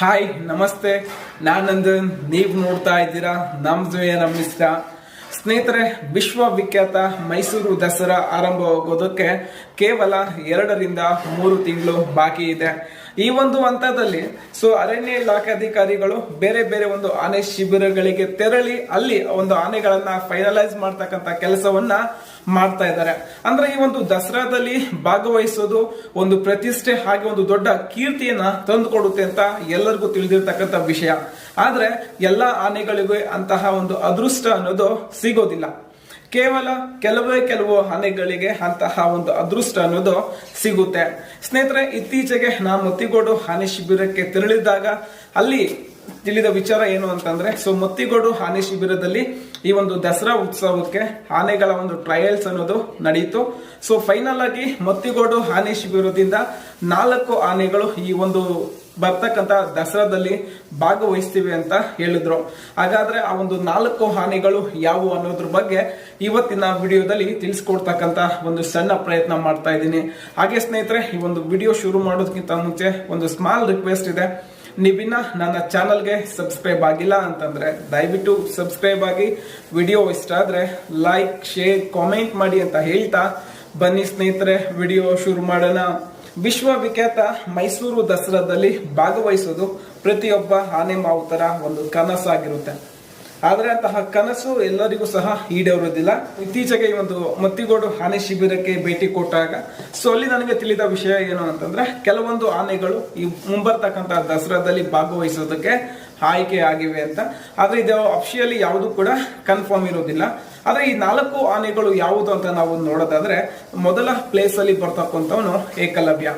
Hi ನಮಸ್ತೆ. ನಾನು ನಂದನ್ ನೀವು ನೋಡ್ತಾ ಇದ್ದೀರಾ ನಮ್ದು ನಮ್ಮಿಷ್ಟ ಸ್ನೇಹಿತರೆ, ವಿಶ್ವವಿಖ್ಯಾತ ಮೈಸೂರು ದಸರಾ ಆರಂಭವಾಗೋದಕ್ಕೆ ಕೇವಲ ಎರಡರಿಂದ ಮೂರು ತಿಂಗಳು ಬಾಕಿ ಇದೆ. ಈ ಒಂದು ಹಂತದಲ್ಲಿ ಸೊ ಅರಣ್ಯ ಇಲಾಖೆ ಅಧಿಕಾರಿಗಳು ಬೇರೆ ಬೇರೆ ಒಂದು ಆನೆ ಶಿಬಿರಗಳಿಗೆ ತೆರಳಿ ಅಲ್ಲಿ ಒಂದು ಆನೆಗಳನ್ನ ಫೈನಲೈಸ್ ಮಾಡ್ತಕ್ಕಂಥ ಕೆಲಸವನ್ನ ಮಾಡ್ತಾ ಇದ್ದಾರೆ. ಅಂದ್ರೆ ಈ ಒಂದು ದಸರಾದಲ್ಲಿ ಭಾಗವಹಿಸೋದು ಒಂದು ಪ್ರತಿಷ್ಠೆ ಹಾಗೆ ಒಂದು ದೊಡ್ಡ ಕೀರ್ತಿಯನ್ನ ತಂದುಕೊಡುತ್ತೆ ಅಂತ ಎಲ್ಲರಿಗೂ ತಿಳಿದಿರ್ತಕ್ಕಂಥ ವಿಷಯ. ಆದ್ರೆ ಎಲ್ಲಾ ಆನೆಗಳಿಗೂ ಅಂತಹ ಒಂದು ಅದೃಷ್ಟ ಅನ್ನೋದು ಸಿಗೋದಿಲ್ಲ. ಕೇವಲ ಕೆಲವೇ ಕೆಲವು ಆನೆಗಳಿಗೆ ಅಂತಹ ಒಂದು ಅದೃಷ್ಟ ಅನ್ನೋದು ಸಿಗುತ್ತೆ. ಸ್ನೇಹಿತರೆ, ಇತ್ತೀಚೆಗೆ ನಾ ಮುತ್ತಿಗೋಡು ಆನೆ ಶಿಬಿರಕ್ಕೆ ತೆರಳಿದಾಗ ಅಲ್ಲಿ ತಿಳಿದ ವಿಚಾರ ಏನು ಅಂತಂದ್ರೆ ಸೊ ಮತ್ತಿಗೋಡು ಆನೆ ಶಿಬಿರದಲ್ಲಿ ಈ ಒಂದು ದಸರಾ ಉತ್ಸವಕ್ಕೆ ಆನೆಗಳ ಒಂದು ಟ್ರಯಲ್ಸ್ ಅನ್ನೋದು ನಡೆಯಿತು ಸೊ ಫೈನಲ್ ಆಗಿ ಮತ್ತಿಗೋಡು ಆನೆ ಶಿಬಿರದಿಂದ ನಾಲ್ಕು ಆನೆಗಳು ಈ ಒಂದು ಬರ್ತಕ್ಕಂತ ದಸರಾದಲ್ಲಿ ಭಾಗವಹಿಸ್ತೀವಿ ಅಂತ ಹೇಳಿದ್ರು. ಹಾಗಾದ್ರೆ ಆ ಒಂದು ನಾಲ್ಕು ಆನೆಗಳು ಯಾವುವು ಅನ್ನೋದ್ರ ಬಗ್ಗೆ ಇವತ್ತಿನ ವಿಡಿಯೋದಲ್ಲಿ ತಿಳಿಸ್ಕೊಡ್ತಕ್ಕಂತ ಒಂದು ಸಣ್ಣ ಪ್ರಯತ್ನ ಮಾಡ್ತಾ ಇದ್ದೀನಿ. ಹಾಗೆ ಸ್ನೇಹಿತರೆ, ಈ ಒಂದು ವಿಡಿಯೋ ಶುರು ಮಾಡೋದಕ್ಕಿಂತ ಮುಂಚೆ ಒಂದು ಸ್ಮಾಲ್ ರಿಕ್ವೆಸ್ಟ್ ಇದೆ. ನೀವಿನ್ನ ನನ್ನ ಚಾನಲ್ಗೆ ಸಬ್ಸ್ಕ್ರೈಬ್ ಆಗಿಲ್ಲ ಅಂತಂದ್ರೆ ದಯವಿಟ್ಟು ಸಬ್ಸ್ಕ್ರೈಬ್ ಆಗಿ. ವಿಡಿಯೋ ಇಷ್ಟ ಆದ್ರೆ ಲೈಕ್, ಶೇರ್, ಕಾಮೆಂಟ್ ಮಾಡಿ ಅಂತ ಹೇಳ್ತಾ. ಬನ್ನಿ ಸ್ನೇಹಿತರೆ, ವಿಡಿಯೋ ಶುರು ಮಾಡೋಣ. ವಿಶ್ವವಿಖ್ಯಾತ ಮೈಸೂರು ದಸರಾದಲ್ಲಿ ಭಾಗವಹಿಸೋದು ಪ್ರತಿಯೊಬ್ಬ ಆನೆ ಮಾವುತರ ಒಂದು ಕನಸಾಗಿರುತ್ತೆ. ಆದ್ರೆ ಅಂತಹ ಕನಸು ಎಲ್ಲರಿಗೂ ಸಹ ಈಡೇರುವುದಿಲ್ಲ. ಇತ್ತೀಚೆಗೆ ಈ ಒಂದು ಮತ್ತಿಗೋಡು ಆನೆ ಶಿಬಿರಕ್ಕೆ ಭೇಟಿ ಕೊಟ್ಟಾಗ. ಸೊ ಅಲ್ಲಿ ನನಗೆ ತಿಳಿದ ವಿಷಯ ಏನು ಅಂತಂದ್ರೆ, ಕೆಲವೊಂದು ಆನೆಗಳು ಈ ಮುಂಬರ್ತಕ್ಕಂತಹ ದಸರಾದಲ್ಲಿ ಭಾಗವಹಿಸೋದಕ್ಕೆ ಆಯ್ಕೆ ಆಗಿವೆ ಅಂತ. ಆದ್ರೆ ಇದು ಅಫಿಷಿಯಲಿ ಯಾವುದು ಕೂಡ ಕನ್ಫರ್ಮ್ ಇರೋದಿಲ್ಲ ಆದ್ರೆ ಈ ನಾಲ್ಕು ಆನೆಗಳು ಯಾವುದು ಅಂತ ನಾವು ನೋಡೋದಾದ್ರೆ, ಮೊದಲ ಪ್ಲೇಸ್ ಅಲ್ಲಿ ಬರ್ತಕ್ಕಂಥವನು ಏಕಲವ್ಯ.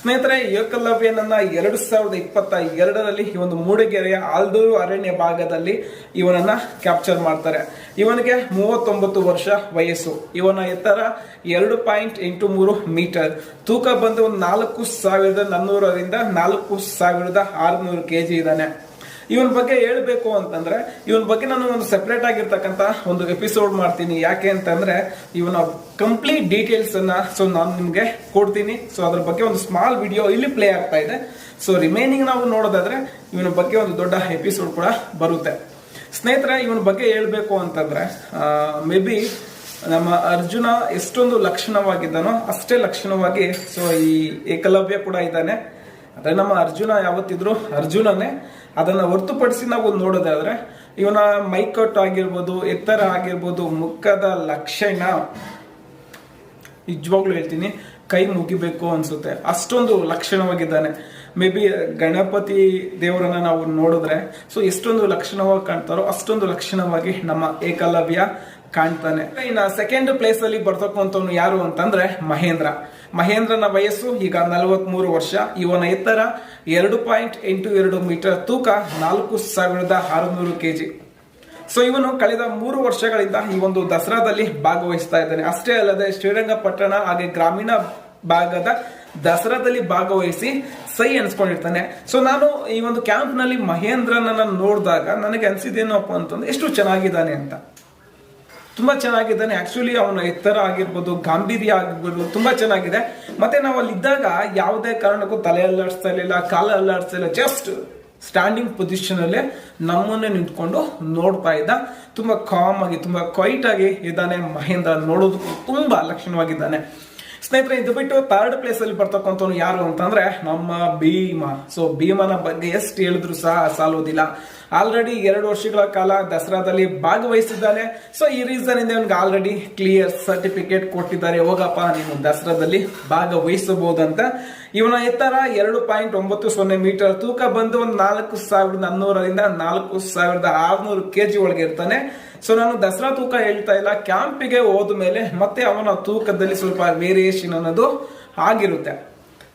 ಸ್ನೇಹಿತರೆ, ಏಕಲವ್ಯನನ್ನ ಎರಡು ಸಾವಿರದ ಇಪ್ಪತ್ತ ಎರಡರಲ್ಲಿ ಈ ಒಂದು ಮೂಡಿಗೆರೆಯ ಆಲ್ದೂರು ಅರಣ್ಯ ಭಾಗದಲ್ಲಿ ಇವನನ್ನ ಕ್ಯಾಪ್ಚರ್ ಮಾಡ್ತಾರೆ. ಇವನಿಗೆ ಮೂವತ್ತೊಂಬತ್ತು ವರ್ಷ ವಯಸ್ಸು. ಇವನ ಎತ್ತರ ಎರಡು ಪಾಯಿಂಟ್ ಎಂಟು ಮೂರು ಮೀಟರ್. ತೂಕ ಬಂದು ಒಂದು ನಾಲ್ಕು ಸಾವಿರದ ನಾನ್ನೂರರಿಂದ ನಾಲ್ಕು ಸಾವಿರದ ಆರುನೂರು ಕೆಜಿ ಇದ್ದಾನೆ. ಇವನ್ ಬಗ್ಗೆ ಹೇಳಬೇಕು ಅಂತಂದ್ರೆ, ಇವನ ಬಗ್ಗೆ ನಾನು ಒಂದು ಸೆಪರೇಟ್ ಆಗಿರ್ತಕ್ಕಂತ ಒಂದು ಎಪಿಸೋಡ್ ಮಾಡ್ತೀನಿ. ಯಾಕೆ ಅಂತಂದ್ರೆ, ಇವನ ಕಂಪ್ಲೀಟ್ ಡೀಟೇಲ್ಸ್ ಅನ್ನ ಸೊ ನಾನು ನಿಮ್ಗೆ ಕೊಡ್ತೀನಿ. ಸೊ ಅದ್ರ ಬಗ್ಗೆ ಒಂದು ಸ್ಮಾಲ್ ವಿಡಿಯೋ ಇಲ್ಲಿ ಪ್ಲೇ ಆಗ್ತಾ ಇದೆ. ಸೊ ರಿಮೈನಿಂಗ್ ನಾವು ನೋಡೋದಾದ್ರೆ, ಇವನ ಬಗ್ಗೆ ಒಂದು ದೊಡ್ಡ ಎಪಿಸೋಡ್ ಕೂಡ ಬರುತ್ತೆ. ಸ್ನೇಹಿತರೆ, ಇವನ ಬಗ್ಗೆ ಹೇಳಬೇಕು ಅಂತಂದ್ರೆ ಮೇ ಬಿ ನಮ್ಮ ಅರ್ಜುನ ಎಷ್ಟೊಂದು ಲಕ್ಷಣವಾಗಿದ್ದಾನೋ ಅಷ್ಟೇ ಲಕ್ಷಣವಾಗಿ ಸೊ ಈ ಏಕಲವ್ಯ ಕೂಡ ಇದ್ದಾನೆ. ಅದೇ ನಮ್ಮ ಅರ್ಜುನ ಯಾವತ್ತಿದ್ರು ಅರ್ಜುನನೇ. ಅದನ್ನ ಹೊರತುಪಡಿಸಿ ನಾವು ನೋಡೋದಾದ್ರೆ ಇವನ ಮೈಕಟ್ ಆಗಿರ್ಬೋದು, ಎತ್ತರ ಆಗಿರ್ಬೋದು, ಮುಖದ ಲಕ್ಷಣ ನಿಜವಾಗ್ಲೂ ಹೇಳ್ತೀನಿ, ಕೈ ಮುಗಿಬೇಕು ಅನ್ಸುತ್ತೆ. ಅಷ್ಟೊಂದು ಲಕ್ಷಣವಾಗಿದ್ದಾನೆ. ಮೇ ಬಿ ಗಣಪತಿ ದೇವರನ್ನ ನಾವು ನೋಡಿದ್ರೆ ಸೊ ಎಷ್ಟೊಂದು ಲಕ್ಷಣವಾಗಿ ಕಾಣ್ತಾರೋ ಅಷ್ಟೊಂದು ಲಕ್ಷಣವಾಗಿ ನಮ್ಮ ಏಕಲವ್ಯ ಕಾಣ್ತಾನೆ. ಇನ್ನ ಸೆಕೆಂಡ್ ಪ್ಲೇಸ್ ಅಲ್ಲಿ ಬರ್ತಕ್ಕಂಥವ್ನು ಯಾರು ಅಂತಂದ್ರೆ ಮಹೇಂದ್ರ. ಮಹೇಂದ್ರನ ವಯಸ್ಸು, ಈಗ ನಲವತ್ಮೂರು ವರ್ಷ. ಇವನ ಎತ್ತರ ಎರಡು ಪಾಯಿಂಟ್ ಎಂಟು ಎರಡು ಮೀಟರ್ ತೂಕ ನಾಲ್ಕು ಸಾವಿರದ ಆರುನೂರು ಕೆಜಿ. ಸೊ ಇವನು ಕಳೆದ ಮೂರು ವರ್ಷಗಳಿಂದ ಈ ಒಂದು ದಸರಾದಲ್ಲಿ ಭಾಗವಹಿಸ್ತಾ ಇದ್ದಾನೆ. ಅಷ್ಟೇ ಅಲ್ಲದೆ ಶ್ರೀರಂಗಪಟ್ಟಣ ಹಾಗೆ ಗ್ರಾಮೀಣ ಭಾಗದ ದಸರಾದಲ್ಲಿ ಭಾಗವಹಿಸಿ ಸೈ ಅನ್ಸ್ಕೊಂಡಿರ್ತಾನೆ ಸೊ ನಾನು ಈ ಒಂದು ಕ್ಯಾಂಪ್ನಲ್ಲಿ ಮಹೇಂದ್ರನನ್ನು ಮಹೇಂದ್ರನ ನೋಡಿದಾಗ ನನಗೆ ಅನ್ಸಿದ್ದೇನಪ್ಪ ಅಂತಂದ್ರೆ, ಎಷ್ಟು ಚೆನ್ನಾಗಿದ್ದಾನೆ ಅಂತ. ತುಂಬಾ ಚೆನ್ನಾಗಿದ್ದಾನೆ. ಆ್ಯಕ್ಚುಲಿ ಅವನ ಎತ್ತರ ಆಗಿರ್ಬೋದು, ಗಾಂಭೀರ್ಯ ಆಗಿರ್ಬೋದು, ತುಂಬಾ ಚೆನ್ನಾಗಿದೆ. ಮತ್ತೆ ನಾವು ಅಲ್ಲಿ ಇದ್ದಾಗ ಯಾವುದೇ ಕಾರಣಕ್ಕೂ ತಲೆ ಅಲ್ಲಾಡಿಸ್ತಾ ಇರಲಿಲ್ಲ, ಕಾಲ ಅಲ್ಲಾಡಿಸ್ತಾ ಇಲ್ಲ ಜಸ್ಟ್ ಸ್ಟ್ಯಾಂಡಿಂಗ್ ಪೊಸಿಷನಲ್ಲೇ ನಮ್ಮನ್ನೇ ನಿಂತ್ಕೊಂಡು ನೋಡ್ತಾ ಇದ್ದ. ತುಂಬಾ ಕಾಮ್ ಆಗಿ, ತುಂಬಾ ಕ್ವೈಟ್ ಆಗಿ ಇದ್ದಾನೆ. ಮಹೇಂದ್ರ ನೋಡೋದಕ್ಕೂ ತುಂಬಾ ಲಕ್ಷಣವಾಗಿದ್ದಾನೆ. ಸ್ನೇಹಿತರೆ, ಇದು ಬಿಟ್ಟು ಥರ್ಡ್ ಪ್ಲೇಸ್ ಅಲ್ಲಿ ಬರ್ತಕ್ಕಂಥವ್ನು ಯಾರು ಅಂತಂದ್ರೆ ನಮ್ಮ ಭೀಮ. ಸೊ ಭೀಮನ ಬಗ್ಗೆ ಎಷ್ಟು ಹೇಳಿದ್ರು ಸಹ ಸಾಲುವುದಿಲ್ಲ. ಆಲ್ರೆಡಿ ಎರಡು ವರ್ಷಗಳ ಕಾಲ ದಸರಾದಲ್ಲಿ ಭಾಗವಹಿಸಿದ್ದಾನೆ. ಸೊ ಈ ರೀಸನ್ ಇಂದ ಅವನಿಗೆ ಆಲ್ರೆಡಿ ಕ್ಲಿಯರ್ ಸರ್ಟಿಫಿಕೇಟ್ ಕೊಟ್ಟಿದ್ದಾರೆ. ಹೋಗಪ್ಪ, ನೀನು ದಸರಾದಲ್ಲಿ ಭಾಗವಹಿಸಬಹುದಂತ. ಇವನ ಎತ್ತರ ಎರಡು ಪಾಯಿಂಟ್ ಒಂಬತ್ತು ಸೊನ್ನೆ ಮೀಟರ್ ತೂಕ ಬಂದು ಒಂದು ನಾಲ್ಕು ಸಾವಿರದ ನಾನ್ನೂರರಿಂದ ನಾಲ್ಕು ಸಾವಿರದ ಆರ್ನೂರು ಕೆಜಿ ಒಳಗೆ ಇರ್ತಾನೆ. ಸೊ ನಾನು ದಸರಾ ತೂಕ ಹೇಳ್ತಾ ಇಲ್ಲ. ಕ್ಯಾಂಪಿಗೆ ಹೋದ ಮೇಲೆ ಮತ್ತೆ ಅವನ ತೂಕದಲ್ಲಿ ಸ್ವಲ್ಪ ವೇರಿಯೇಷನ್ ಅನ್ನೋದು ಆಗಿರುತ್ತೆ.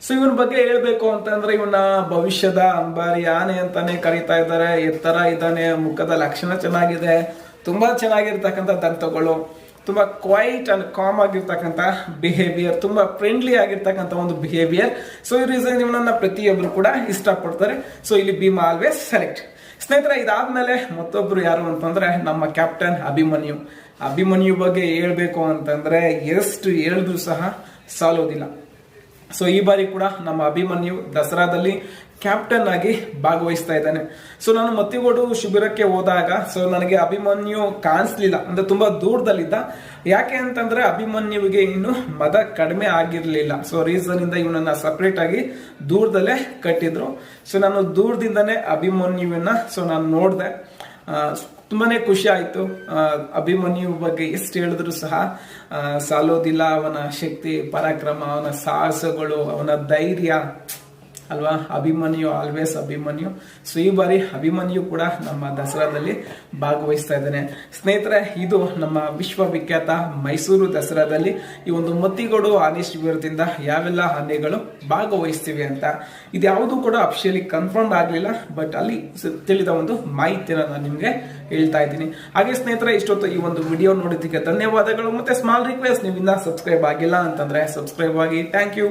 ಸೊ ಇವನ ಬಗ್ಗೆ ಹೇಳ್ಬೇಕು ಅಂತಂದ್ರೆ ಇವನ ಭವಿಷ್ಯದ ಅಂಬಾರಿ ಆನೆ ಅಂತಾನೆ ಕರೀತಾ ಇದ್ದಾರೆ. ಎತ್ತರ ಇದ್ದಾನೆ. ಮುಖದ ಲಕ್ಷಣ ಚೆನ್ನಾಗಿದೆ. ತುಂಬಾ ಚೆನ್ನಾಗಿರ್ತಕ್ಕಂಥ ದಂತಗಳು. ತುಂಬಾ ಕ್ವೈಟ್ ಅಂಡ್ ಕಾಮ್ ಆಗಿರ್ತಕ್ಕಂಥ ಬಿಹೇವಿಯರ್ ತುಂಬಾ ಫ್ರೆಂಡ್ಲಿ ಆಗಿರ್ತಕ್ಕಂಥ ಒಂದು ಬಿಹೇವಿಯರ್ ಸೊ ಈ ರೀಸನ್ ಇವನನ್ನ ಪ್ರತಿಯೊಬ್ಬರು ಕೂಡ ಇಷ್ಟಪಡ್ತಾರೆ. ಸೊ ಇಲ್ಲಿ ಭೀಮಾ ಆಲ್ವೇಸ್ ಸೆಲೆಕ್ಟ್ ಸ್ನೇಹಿತರೆ, ಇದಾದ್ಮೇಲೆ ಮತ್ತೊಬ್ರು ಯಾರು ಅಂತಂದ್ರೆ ನಮ್ಮ ಕ್ಯಾಪ್ಟನ್ ಅಭಿಮನ್ಯು. ಅಭಿಮನ್ಯು ಬಗ್ಗೆ ಹೇಳ್ಬೇಕು ಅಂತಂದ್ರೆ ಎಷ್ಟು ಹೇಳಿದ್ರು ಸಹ ಸಾಲೋದಿಲ್ಲ. ಸೊ ಈ ಬಾರಿ ಕೂಡ ನಮ್ಮ ಅಭಿಮನ್ಯು ದಸರಾದಲ್ಲಿ ಕ್ಯಾಪ್ಟನ್ ಆಗಿ ಭಾಗವಹಿಸ್ತಾ ಇದ್ದಾನೆ. ಸೊ ನಾನು ಮತ್ತಿಗೋಡು ಶಿಬಿರಕ್ಕೆ ಹೋದಾಗ ಸೊ ನನಗೆ ಅಭಿಮನ್ಯು ಕಾಣಿಸ್ಲಿಲ್ಲ. ಅಂದ್ರೆ ತುಂಬಾ ದೂರದಲ್ಲಿದ್ದ. ಯಾಕೆ ಅಂತಂದ್ರೆ ಅಭಿಮನ್ಯುವಿಗೆ ಇನ್ನು ಮದ ಕಡಿಮೆ ಆಗಿರಲಿಲ್ಲ. ಸೊ ರೀಸನ್ ಇಂದ ಇವನನ್ನ ಸಪ್ರೇಟ್ ಆಗಿ ದೂರದಲ್ಲೇ ಕಟ್ಟಿದ್ರು. ಸೊ ನಾನು ದೂರದಿಂದನೇ ಅಭಿಮನ್ಯುವನ್ನ ಸೊ ನಾನು ನೋಡಿದೆ. ತುಂಬಾನೇ ಖುಷಿ ಆಯ್ತು. ಅಭಿಮನ್ಯು ಬಗ್ಗೆ ಎಷ್ಟು ಹೇಳಿದ್ರು ಸಹ ಸಾಲೋದಿಲ್ಲ. ಅವನ ಶಕ್ತಿ, ಪರಾಕ್ರಮ, ಅವನ ಸಾಹಸಗಳು, ಅವನ ಧೈರ್ಯ. ಅಲ್ವಾ? ಅಭಿಮನ್ಯು ಆಲ್ವೇಸ್ ಅಭಿಮನ್ಯು. ಸೊ ಈ ಬಾರಿ ಅಭಿಮನ್ಯು ಕೂಡ ನಮ್ಮ ದಸರಾದಲ್ಲಿ ಭಾಗವಹಿಸ್ತಾ ಇದ್ದಾನೆ. ಸ್ನೇಹಿತರೆ, ಇದು ನಮ್ಮ ವಿಶ್ವವಿಖ್ಯಾತ ಮೈಸೂರು ದಸರಾದಲ್ಲಿ ಈ ಒಂದು ಮತ್ತಿಗೋಡು ಆನೆ ಶಿಬಿರದಿಂದ ಯಾವೆಲ್ಲ ಆನೆಗಳು ಭಾಗವಹಿಸ್ತೀವಿ ಅಂತ. ಇದ್ಯಾವುದು ಕೂಡ ಅಫಿಷಿಯಲಿ ಕನ್ಫರ್ಮ್ ಆಗಲಿಲ್ಲ ಬಟ್ ಅಲ್ಲಿ ತಿಳಿದ ಒಂದು ಮಾಹಿತಿಯನ್ನು ನಾನು ನಿಮಗೆ ಹೇಳ್ತಾ ಇದ್ದೀನಿ. ಹಾಗೆ ಸ್ನೇಹಿತರೆ, ಇಷ್ಟೊತ್ತು ಈ ಒಂದು ವಿಡಿಯೋ ನೋಡಿದ್ದಕ್ಕೆ ಧನ್ಯವಾದಗಳು ಮತ್ತೆ ಸ್ಮಾಲ್ ರಿಕ್ವೆಸ್ಟ್ ನೀವು ಸಬ್ಸ್ಕ್ರೈಬ್ ಆಗಿಲ್ಲ ಅಂತಂದ್ರೆ ಸಬ್ಸ್ಕ್ರೈಬ್ ಆಗಿ. Thank you